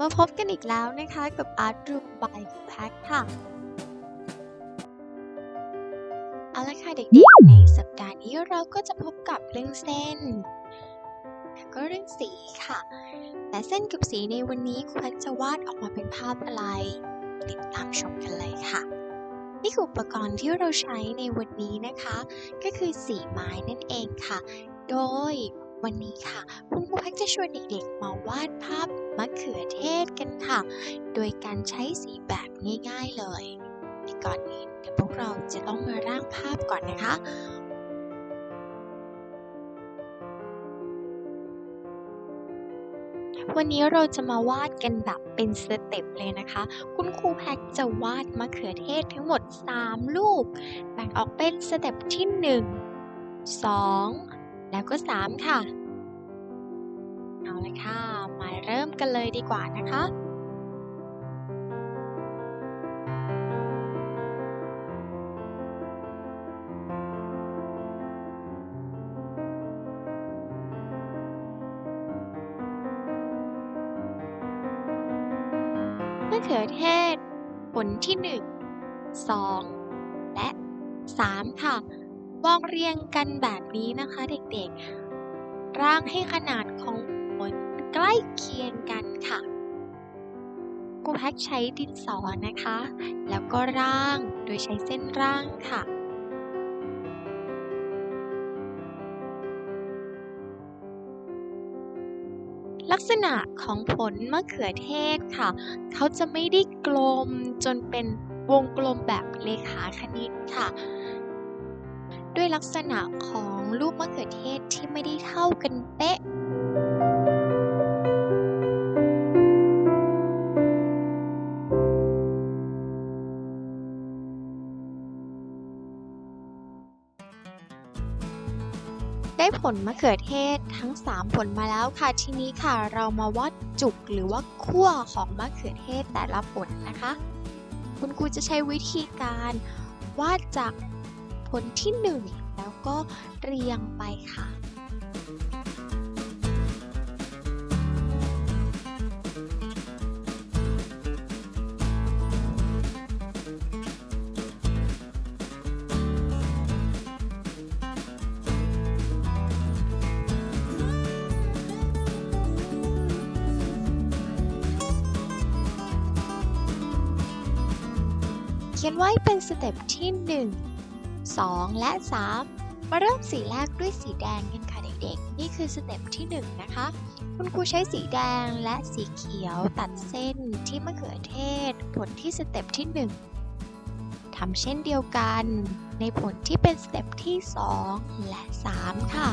มาพบกันอีกแล้วนะคะกับ Art Room by Pack ค่ะ เอาละค่ะเด็กๆ ในสัปดาห์นี้เราก็จะพบกับเรื่องเส้น แล้วก็เรื่องสีค่ะและเส้นกับสีในวันนี้ครูแพ็กจะวาดออกมาเป็นภาพอะไร ติดตามชมกันเลยค่ะ นี่คืออุปกรณ์ที่เราใช้ในวันนี้นะคะ ก็คือสีไม้นั่นเองค่ะ โดย วันนี้ค่ะคุณครูแพ็กจะชวนเด็กๆมาวาดภาพมะเขือเทศกันค่ะ โดยการใช้สีแบบง่ายๆเลยแต่ก่อนอื่นเดี๋ยวพวกเราจะต้องมาร่างภาพก่อนนะคะวันนี้เราจะมาวาดกันแบบเป็นสเต็ปเลยนะคะ คุณครูแพ็กจะวาดมะเขือเทศทั้งหมด 3 ลูก แบ่งออกเป็นสเต็ปที่ 1 2 แล้วก็ 3 ค่ะ เอาละค่ะ มาเริ่มกันเลยดีกว่านะคะมะเขือเทศผลที่ 1 2 และ 3 ค่ะ วางเรียงกันแบบนี้นะคะเด็กๆ ร่างให้ขนาดของผลใกล้เคียงกันค่ะครูแพ็กใช้ดินสอนะคะ แล้วก็ร่างโดยใช้เส้นร่างค่ะลักษณะของผลมะเขือเทศค่ะ เขาจะไม่ได้กลมจนเป็นวงกลมแบบเลขาคณิตค่ะ ด้วยลักษณะของลูกมะเขือเทศที่ไม่ได้เท่ากันเป๊ะ ได้ผลมะเขือเทศทั้ง 3 ผลมาแล้วค่ะ ทีนี้ค่ะเรามาวาดจุกหรือว่าขั้วของมะเขือเทศแต่ละผลนะคะ คุณครูจะใช้วิธีการวาดจาก ผลที่ 1 แล้วก็เรียงไปค่ะเขียนไว้เป็นสเต็ปที่ 1 2 และ 3 มาเริ่มสีแรกด้วยสีแดงกันค่ะเด็กๆ นี่คือสเต็ปที่ 1 นะคะ คุณครูใช้สีแดงและสีเขียวตัดเส้นที่มะเขือเทศ ผลที่สเต็ปที่ 1ทำเช่นเดียวกัน ในผลที่เป็นสเต็ปที่ 2 และ 3 ค่ะ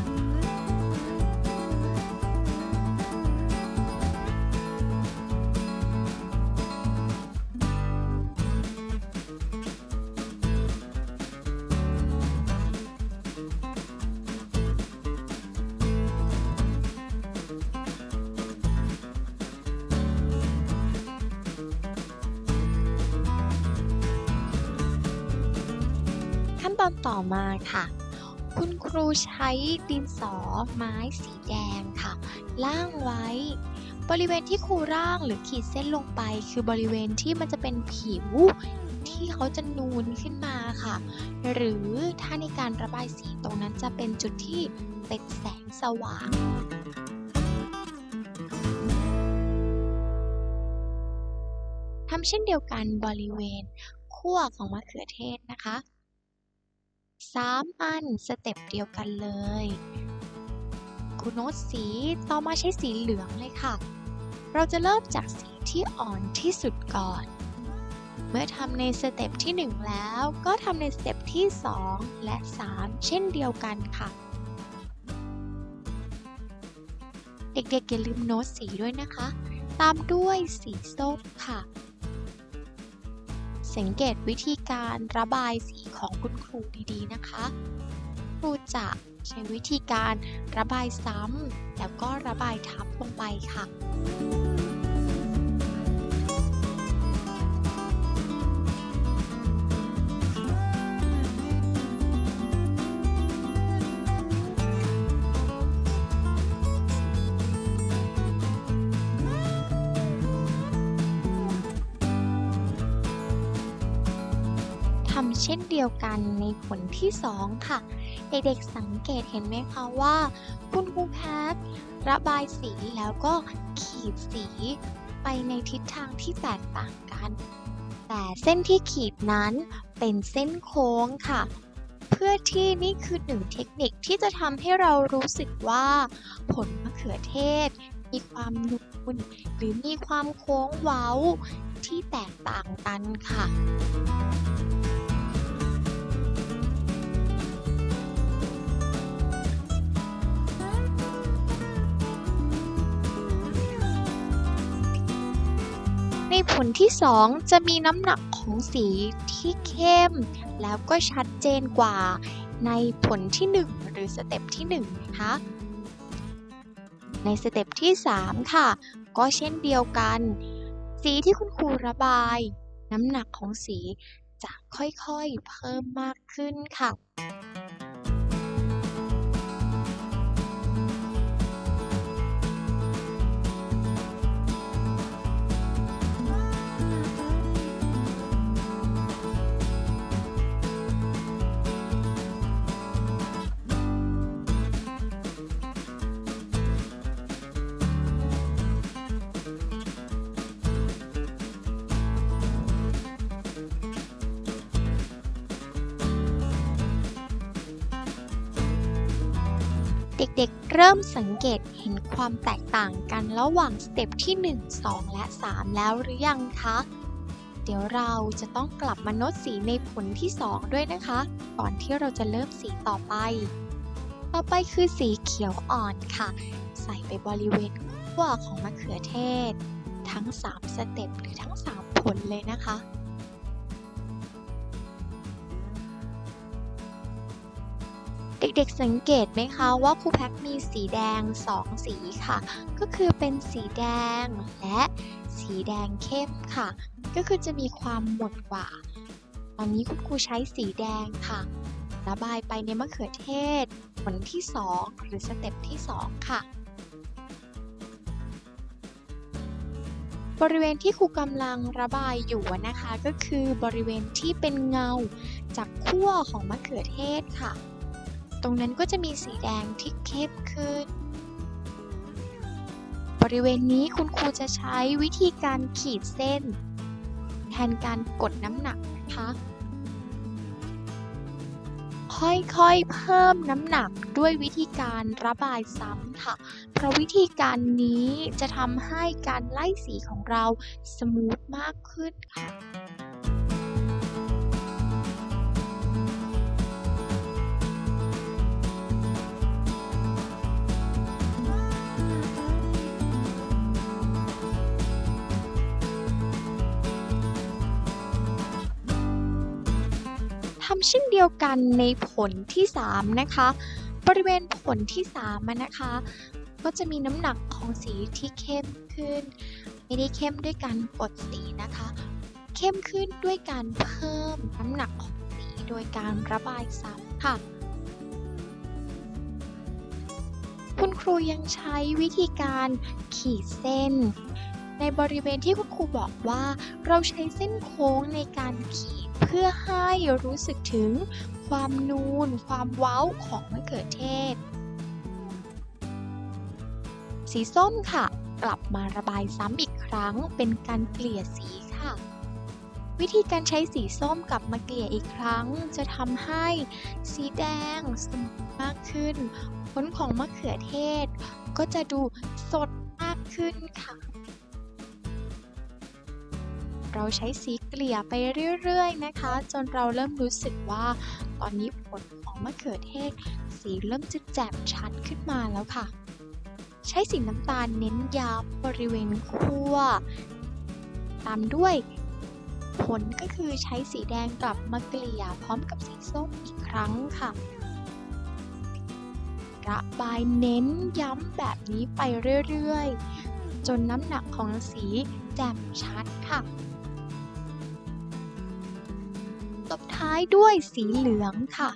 ตอนต่อมาค่ะ คุณครูใช้ดินสอไม้สีแดงค่ะ ล่างไว้ บริเวณที่ครูร่างหรือขีดเส้นลงไป คือบริเวณที่มันจะเป็นผิวที่เขาจะนูนขึ้นมาค่ะ หรือถ้าในการระบายสีตรงนั้นจะเป็นจุดที่เป็นแสงสว่างทำเช่นเดียวกันบริเวณขั้วของมะเขือเทศนะคะ 3 อันสเต็ปเดียวกันเลยคุณโน้ตสีต่อมาใช้สีเหลืองเลยค่ะ เราจะเริ่มจากสีที่อ่อนที่สุดก่อน เมื่อทำในสเต็ปที่ 1 แล้วก็ทำในสเต็ปที่ 2 และ 3 เช่นเดียวกันค่ะ เด็กๆอย่าลืมโน้ตสีด้วยนะคะ ตามด้วยสีส้มค่ะ สังเกตวิธีการระบายสีของคุณครูดีๆนะคะ ครูจะใช้วิธีการระบายซ้ำแล้วก็ระบายทับลงไปค่ะำเช่นเดียวกันในผลที่ 2 ค่ะ เด็กๆสังเกตเห็นไหมคะว่า คุณครูแพทระบายสีแล้วก็ขีดสีไปในทิศทางที่แตกต่างกัน แต่เส้นที่ขีดนั้นเป็นเส้นโค้งค่ะ เพื่อที่นี่คือหนึ่งเทคนิคที่จะทำให้เรารู้สึกว่า ผลมะเขือเทศ มีความนูนหรือมีความโค้งเว้าที่แตกต่างกันค่ะ ผลที่ 2 จะมีน้ำหนักของสีที่เข้ม แล้วก็ชัดเจนกว่าในผลที่ 1 หรือสเต็ปที่1นะคะในสเต็ปที่ 3 ค่ะ ก็เช่นเดียวกัน สีที่คุณครูระบาย น้ำหนักของสีจะค่อยๆเพิ่มมากขึ้นค่ะ เด็กๆ เริ่มสังเกตเห็นความแตกต่างกันระหว่างสเต็ปที่ 1 2 และ 3 แล้วหรือยังคะ เดี๋ยวเราจะต้องกลับมาโน้ตสีในผลที่ 2 ด้วยนะคะ ก่อนที่เราจะเริ่มสีต่อไป ต่อไปคือสีเขียวอ่อนค่ะ ใส่ไปบริเวณขั้วของมะเขือเทศ ทั้ง 3 สเต็ปหรือทั้ง 3 ผลเลยนะคะ ด็กๆสังเกตไหมคะว่าครูแพ็กมีสีแดง 2 สีค่ะ ก็คือเป็นสีแดงและสีแดงเข้มค่ะ ก็คือจะมีความหมดกว่า ตอนนี้คุณครูใช้สีแดงค่ะ ระบายไปในมะเขือเทศผลที่ 2 หรือสเต็ปที่ 2 ค่ะ บริเวณที่ครูกำลังระบายอยู่นะคะ ก็คือบริเวณที่เป็นเงาจากขั้วของมะเขือเทศค่ะ ตรงนั้นก็จะมีสีแดงที่เข้มขึ้น บริเวณนี้คุณครูจะใช้วิธีการขีดเส้น แทนการกดน้ำหนักนะคะค่อยๆ เพิ่มน้ำหนักด้วยวิธีการระบายซ้ำค่ะ เพราะวิธีการนี้จะทำให้การไล่สีของเราสมูทมากขึ้นค่ะ ทำเช่นเดียวกันในผลที่ 3 นะคะ บริเวณผลที่3อะนะคะ ก็จะมีน้ำหนักของสีที่เข้มขึ้น ไม่ได้เข้มด้วยการกดสีนะคะ เข้มขึ้นด้วยการเพิ่มน้ำหนักของสีโดยการระบายซ้ำค่ะคุณครูยังใช้วิธีการขีดเส้น ในบริเวณที่คุณครูบอกว่า เราใช้เส้นโค้งในการขีดเพื่อให้รู้สึก ถึงความนูน ความเว้าของมะเขือเทศ สีส้มค่ะ กลับมาระบายซ้ำอีกครั้งเป็นการเกลี่ยสีค่ะ วิธีการใช้สีส้มกลับมาเกลี่ยอีกครั้ง จะทำให้สีแดงสมมากขึ้น ผลของมะเขือเทศ ก็จะดูสดมากขึ้นค่ะ เราใช้สีเกลี่ยไปเรื่อยๆนะคะ จนเราเริ่มรู้สึกว่า ตอนนี้ผลของมะเขือเทศ สีเริ่มจะแจ่มชัดขึ้นมาแล้วค่ะ ใช้สีน้ำตาลเน้นย้ำบริเวณขั้วตามด้วยผลก็คือใช้สีแดงกลับมาเกลี่ยพร้อมกับสีส้มอีกครั้งค่ะระบายเน้นย้ำแบบนี้ไปเรื่อยๆ จนน้ำหนักของสีแจ่มชัดค่ะายด้วยสีเหลืองค่ะ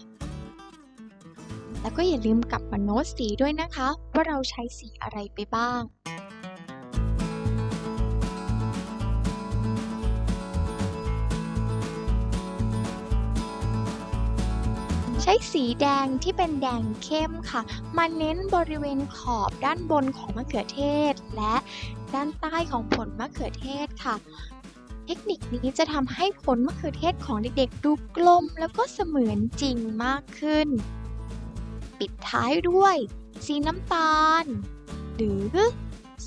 แล้วก็อย่าลืมกลับมาโน้ตสีด้วยนะคะ ว่าเราใช้สีอะไรไปบ้างใช้สีแดงที่เป็นแดงเข้มค่ะ มาเน้นบริเวณขอบด้านบนของมะเขือเทศ และด้านใต้ของผลมะเขือเทศค่ะ เทคนิคนี้จะทำให้ผลมะเขือเทศของเด็กๆ ดูกลมแล้วก็เสมือนจริงมากขึ้น ปิดท้ายด้วย สีน้ำตาล หรือ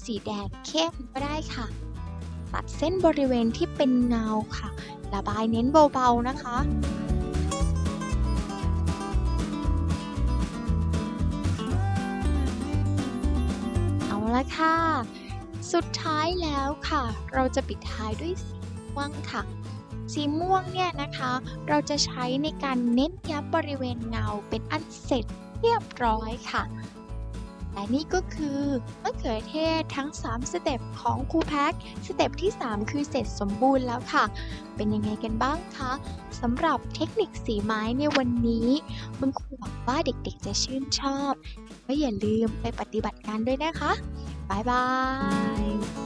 สีแดงเข้มก็ได้ค่ะ ตัดเส้นบริเวณที่เป็นเงาค่ะ ระบายเน้นเบาๆนะคะเอาละค่ะ สุดท้ายแล้วค่ะ เราจะปิดท้ายด้วย ม่วงค่ะ สีม่วงเนี่ยนะคะ เราจะใช้ในการเน้นย้ำบริเวณเงาเป็นอันเสร็จเรียบร้อยค่ะและนี่ก็คือมะเขือเทศทั้ง 3 สเต็ปของครูแพ็คสเต็ปที่ 3 คือเสร็จสมบูรณ์แล้วค่ะ เป็นยังไงกันบ้างคะสำหรับเทคนิคสีไม้ในวันนี้คุณครูหวังว่าเด็กๆจะชื่นชอบก็อย่าลืมไปปฏิบัติการด้วยนะคะ บ๊ายบาย